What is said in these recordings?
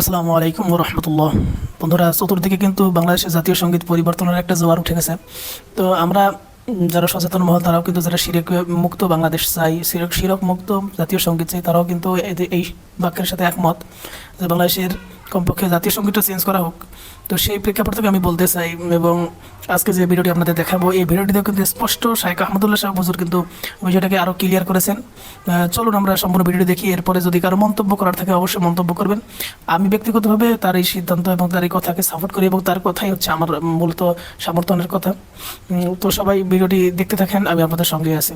আসসালামু আলাইকুম রহমতুল্লাহ বন্ধুরা, চতুর্দিকে কিন্তু বাংলাদেশের জাতীয় সংগীত পরিবর্তনের একটা জোয়ার উঠে গেছে। তো আমরা যারা সচেতন মহল, তারাও কিন্তু যারা শিরক মুক্ত বাংলাদেশ চাই, শিরক শিরক মুক্ত জাতীয় সংগীত চাই, তারাও কিন্তু এই বাক্যের সাথে একমত যে বাংলাদেশের কমপক্ষে জাতীয় সঙ্গীতটা চেঞ্জ করা হোক। তো সেই প্রেক্ষাপট থেকে আমি বলতে চাই, এবং আজকে যে ভিডিওটি আপনাদের দেখাবো, এই ভিডিওটিতেও কিন্তু স্পষ্ট শাইখ আহমদুল্লাহ শাহ হুজুর কিন্তু বিষয়টাকে আরও ক্লিয়ার করেছেন। চলুন আমরা সম্পূর্ণ ভিডিওটি দেখি, এরপরে যদি কারও মন্তব্য করার থাকে অবশ্যই মন্তব্য করবেন। আমি ব্যক্তিগতভাবে তার এই সিদ্ধান্ত এবং তার এই কথাকে সাপোর্ট করি, এবং তার কথাই হচ্ছে আমার মূলত সমর্থনের কথা। তো সবাই ভিডিওটি দেখতে থাকেন, আমি আপনাদের সঙ্গে আছি।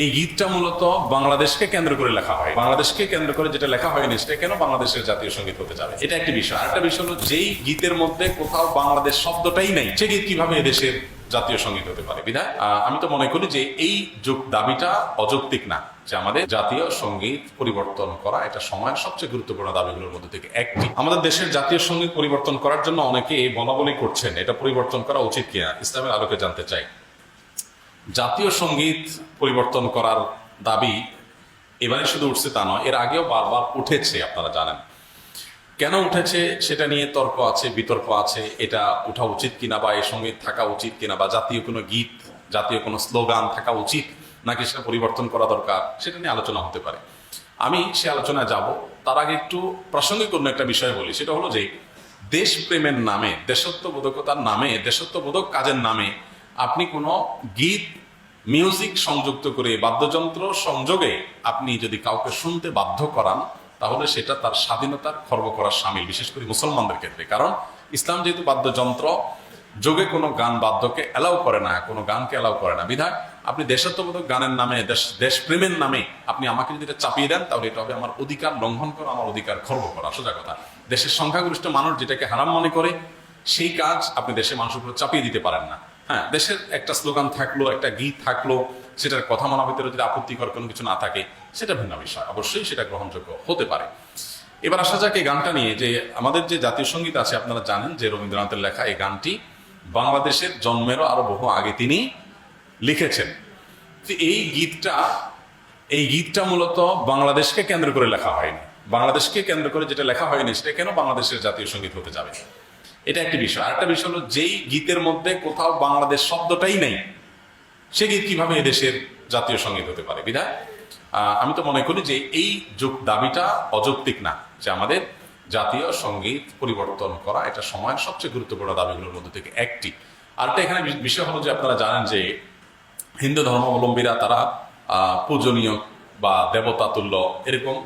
এই গীতটা মূলত বাংলাদেশকে কেন্দ্র করে লেখা হয়। বাংলাদেশকে কেন্দ্র করে যেটা লেখা হয়নি, সেটা কেন বাংলাদেশের জাতীয় সংগীত হতে যাবে? এটা একটি বিষয়। আরেকটা বিষয় হলো, যেই গীতের মধ্যে কোথাও বাংলাদেশ শব্দটাই নেই, সে গীত কীভাবে এদেশের জাতীয় সংগীত হতে পারে? বিধায় আমি তো মনে করি যে এই যুগ দাবিটা অযৌক্তিক না, যে আমাদের জাতীয় সংগীত পরিবর্তন করা এটা সময়ের সবচেয়ে গুরুত্বপূর্ণ দাবিগুলোর মধ্যে থেকে একটি। আমাদের দেশের জাতীয় সংগীত পরিবর্তন করার জন্য অনেকে বলা বলি করছেন, এটা পরিবর্তন করা উচিত কিনা, ইসলামের আলোকে জানতে চাই। জাতীয় সংগীত পরিবর্তন করার দাবি এবারে শুধু উঠছে তা নয়, এর আগেও বারবার উঠেছে, আপনারা জানেন। কেন উঠেছে সেটা নিয়ে তর্ক আছে, বিতর্ক আছে, এটা উঠা উচিত কিনা বা এই সংগীত থাকা উচিত কিনা বা জাতীয় কোনো গীত, জাতীয় কোনো স্লোগান থাকা উচিত নাকি সেটা পরিবর্তন করা দরকার, সেটা নিয়ে আলোচনা হতে পারে। আমি সে আলোচনায় যাব, তার আগে একটু প্রাসঙ্গিক অন্য একটা বিষয় বলি, সেটা হলো যে দেশপ্রেমের নামে, দেশত্ববোধকতার নামে, দেশত্ববোধক কাজের নামে আপনি কোনো গীত মিউজিক সংযুক্ত করে বাদ্যযন্ত্র সংযোগে আপনি যদি কাউকে শুনতে বাধ্য করান, তাহলে সেটা তার স্বাধীনতার খর্ব করার সামিল, বিশেষ করে মুসলমানদের ক্ষেত্রে। কারণ ইসলাম যেহেতু বাদ্যযন্ত্র যোগে কোনো গান বাদ্যকে অ্যালাউ করে না, কোনো গানকে অ্যালাউ করে না। বিধায় আপনি দেশাত্মবোধক গানের নামে, দেশ, দেশপ্রেমের নামে আপনি আমাকে যদি এটা চাপিয়ে দেন, তাহলে এটা হবে আমার অধিকার লঙ্ঘন করা, আমার অধিকার খর্ব করা। সোজা কথা, দেশের সংখ্যাগরিষ্ঠ মানুষ যেটাকে হারাম মনে করে, সেই কাজ আপনি দেশের মানুষের উপর চাপিয়ে দিতে পারেন না। হ্যাঁ দেশের একটা স্লোগান থাকল, একটা গীত থাকল, সেটার কথা মনা ভিতরে যদি আপত্তিকর কোনো কিছু না থাকে, সেটা ভিন্ন বিষয়। অবশ্যই সেটা গ্রহণযোগ্য হতে পারে। এবার আসা যাক এই গানটা নিয়ে যে আমাদের যে জাতীয় সংগীত আছে, আপনারা জানেন যে রবীন্দ্রনাথের লেখা এই গানটি বাংলাদেশের জন্মেরও আরও বহু আগে তিনি লিখেছেন। এই গীতটা এই গীতটা মূলত বাংলাদেশকে কেন্দ্র করে লেখা হয়নি। বাংলাদেশকে কেন্দ্র করে যেটা লেখা হয়নি, সেটা কেন বাংলাদেশের জাতীয় সংগীত হতে যাবে? এটা একটা বিষয়। আরেকটা বিষয় হলো, যেই গীতের মধ্যে কোথাও বাংলাদেশ শব্দটাই নেই, সে গীত কীভাবে এদেশের জাতীয় সংগীত হতে পারে? বিধায় আমি তো মনে করি যে এই যুগ দাবিটা অযৌক্তিক না, যে আমাদের জাতীয় সংগীত পরিবর্তন করা এটা সময়ের সবচেয়ে গুরুত্বপূর্ণ দাবিগুলোর মধ্যে থেকে একটি। আরেকটা এখানে বিষয় হলো যে আপনারা জানেন যে হিন্দু ধর্মাবলম্বীরা তারা পূজনীয় বা দেবতা তুল্য এরকম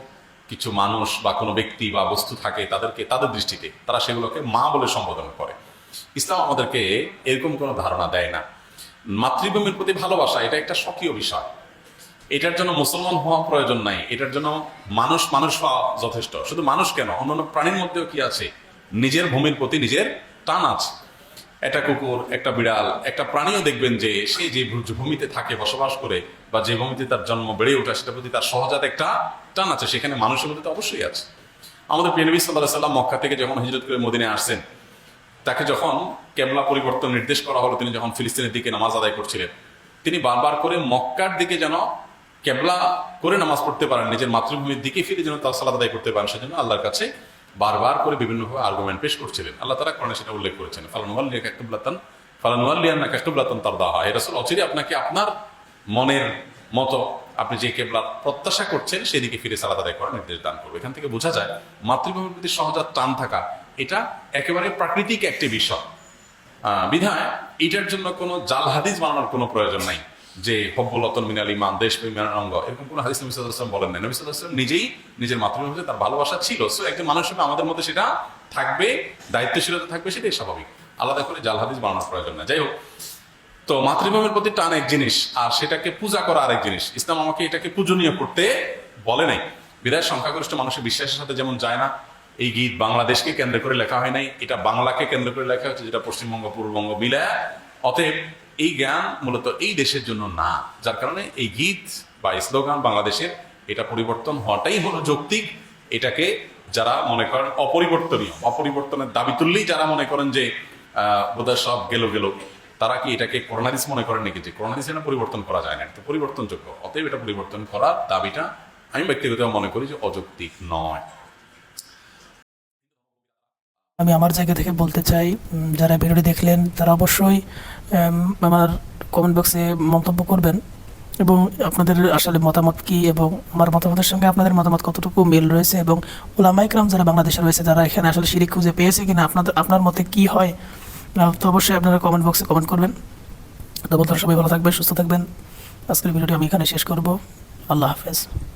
কিছু মানুষ বা কোনো ব্যক্তি বা বস্তু থাকে তাদেরকে, তাদের দৃষ্টিতে তারা সেগুলোকে মা বলে সম্বোধন করে। ইসলাম আমাদেরকে এরকম কোনো ধারণা দেয় না। মাতৃভূমির প্রতি ভালোবাসা, এটা একটা স্বকীয় বিষয়। এটার জন্য মুসলমান হওয়া প্রয়োজন নাই। এটার জন্য মানুষ মানুষ হওয়া যথেষ্ট। শুধু মানুষ কেন, অন্যান্য প্রাণীর মধ্যেও কি আছে? নিজের ভূমির প্রতি নিজের টান আছে। একটা কুকুর, একটা বিড়াল, একটা প্রাণীও দেখবেন যে সে যে ভূমিতে থাকে, বসবাস করে বা যে ভূমিতে তার জন্ম বেড়ে ওঠে, সেটার প্রতি তার সহজাত একটা টান আছে। সেখানে মানুষের মধ্যে তো অবশ্যই আছে। আমাদের প্রিয়নবী সাল্লাহ সাল্লাম মক্কা থেকে যখন হিজরত করে মদিনে আসছেন, তাকে যখন কেবলা পরিবর্তন নির্দেশ করা হলো, তিনি যখন ফিলিস্তিনের দিকে নামাজ আদায় করছিলেন, তিনি বারবার করে মক্কার দিকে যেন কেবলা করে নামাজ পড়তে পারেন, নিজের মাতৃভূমির দিকে ফিরে যেন তার সালাদ আদায় করতে পারেন, সেজন্য আল্লাহর কাছে বারবার করে বিভিন্নভাবে আর্গুমেন্ট পেশ করছিলেন। আল্লাহ তারা কোরআনে সেটা উল্লেখ করেছেন। ফালানুয়াল্লিয়া কাকুবলাতান ফালানুয়াল্লিয়া না কাকুবলাতান তার দাহা এটা আসলে অচিরে আপনাকে আপনার মনের মতো আপনি যে কেবলা প্রত্যাশা করছেন, সেদিকে ফিরে সালাদ আদায় করার নির্দেশ দান করবে। এখান থেকে বোঝা যায়, মাতৃভূমির প্রতি সহজাত টান থাকা, এটা একেবারে প্রাকৃতিক একটি বিষয়। বিধায় এটার জন্য কোনো জাল হাদিস বানানোর কোনো প্রয়োজন নাই। যে হব্বুলতন মিনাল ইমান দেশ অঙ্গ, এরকম কোনো হাদিস নবী আলাইহি বলেন নাই। নবী ওয়াসাল্লাম নিজেই নিজের মাতৃভূমিতে তার ভালোবাসা ছিল। সো একজন মানুষ হিসেবে আমাদের মধ্যে সেটা থাকবে, দায়িত্বশীলতা থাকবে, সেটাই স্বাভাবিক। আলাদা করে জাল হাদিস বানানোর প্রয়োজন না যাই হোক, তো মাতৃভূমির প্রতি টান এক জিনিস, আর সেটাকে পূজা করা আরেক জিনিস। ইসলাম আমাকে এটাকে পূজনীয় করতে বলে নাই। বিদায় সংখ্যাগরিষ্ঠ মানুষের বিশ্বাসের সাথে যেমন যায় না, এই গীত বাংলাদেশকে কেন্দ্র করে লেখা হয় নাই, এটা বাংলাকে কেন্দ্র করে লেখা হচ্ছে যেটা পশ্চিমবঙ্গ, পূর্ববঙ্গ মিলায়। অতএব এই জ্ঞান মূলত এই দেশের জন্য না, যার কারণে এই গীত বা স্লোগান বাংলাদেশের এটা পরিবর্তন হওয়াটাই হলো যৌক্তিক। এটাকে যারা মনে করেন অপরিবর্তনীয়, অপরিবর্তনের দাবি তুললেই যারা মনে করেন যে বোধহয় সব গেল গেল, তারা কি এটাকে করোনাদিস মনে করেন নাকি যে করোনাদিস এটা পরিবর্তন করা যায় না? এটা পরিবর্তনযোগ্য। অতএব এটা পরিবর্তন করার দাবিটা আমি ব্যক্তিগত মনে করি যে অযৌক্তিক নয়। আমি আমার জায়গা থেকে বলতে চাই যারা ভিডিওটি দেখলেন, তারা অবশ্যই আমার কমেন্ট বক্সে মন্তব্য করবেন এবং আপনাদের আসলে মতামত কি এবং আমার মতামতের সঙ্গে আপনাদের মতামত কতটুকু মিল রয়েছে এবং ওলামাইকরাম যারা বাংলাদেশে রয়েছে, তারা এখানে আসলে শিরিক খুঁজে পেয়েছে কিনা, আপনাদের, আপনার মতে কি হয়? তো অবশ্যই আপনারা কমেন্ট বক্সে কমেন্ট করবেন। তো বন্ধুরা, সবাই ভালো থাকবেন, সুস্থ থাকবেন। আজকের ভিডিওটি আমি এখানে শেষ করব। আল্লাহ হাফেজ।